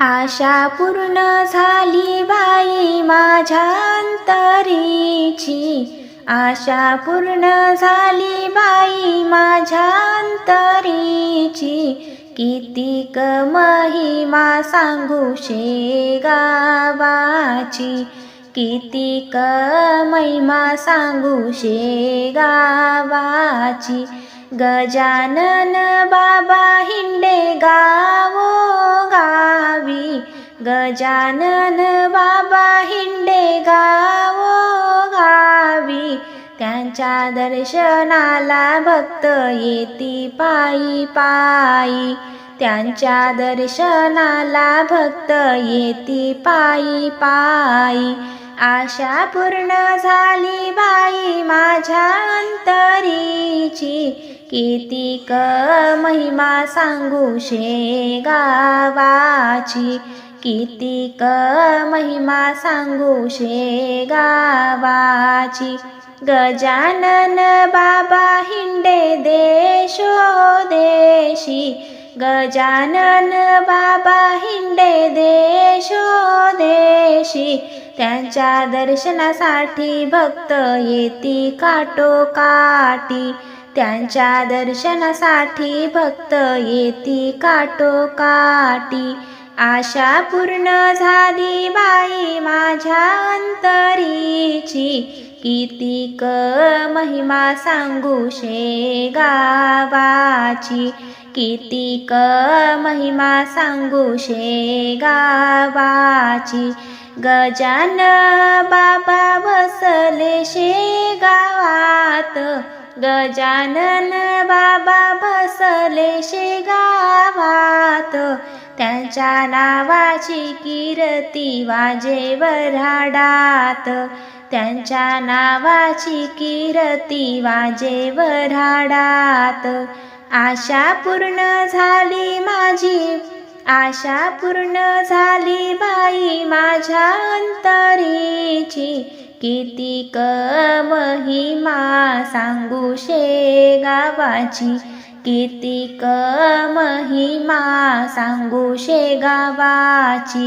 आशा पूर्ण झाली बाई माझ्या अंतरीची. आशा पूर्ण झाली बाई माझ्या अंतरीची. कितीक महिमा सांगू शेगावाची कितीक महिमा सांगू शेगावाची गजानन बाबा हिंडे गा गजानन बाबा हिंडे गावो गावी. त्यांच्या दर्शनाला भक्त येती पायी पायी. त्यांच्या दर्शनाला भक्त येती पायी पायी. आशा पूर्ण झाली बाई माझ्या अंतरीची. कितीक महिमा सांगू शे गावाची. कितीक महिमा सांगू शे गावाची? गजानन बाबा हिंडे देशो देशी. गजानन बाबा हिंडे देशो देशी. त्यांच्या दर्शनासाठी भक्त येती काटोकाटी. त्यांच्या दर्शनासाठी भक्त येती काटोकाठी आशा पूर्ण झाली बाई माझ्या अंतरीची. कितीक महिमा सांगू शे गावाची. कितीक महिमा सांगू शे गावाची. गजान बाबा बसले शेगावात गजानन बाबा बसले शेगावात त्यांच्या नावाची कीर्ती वाजे वऱ्हाडात. त्यांच्या नावाची कीर्ती वाजे वऱ्हाडात. आशा पूर्ण झाली माझी आशा पूर्ण झाली बाई माझ्या अंतरीची. किती महिमा सांगू शेगावाची कितीक महिमा सांगू शेगावाची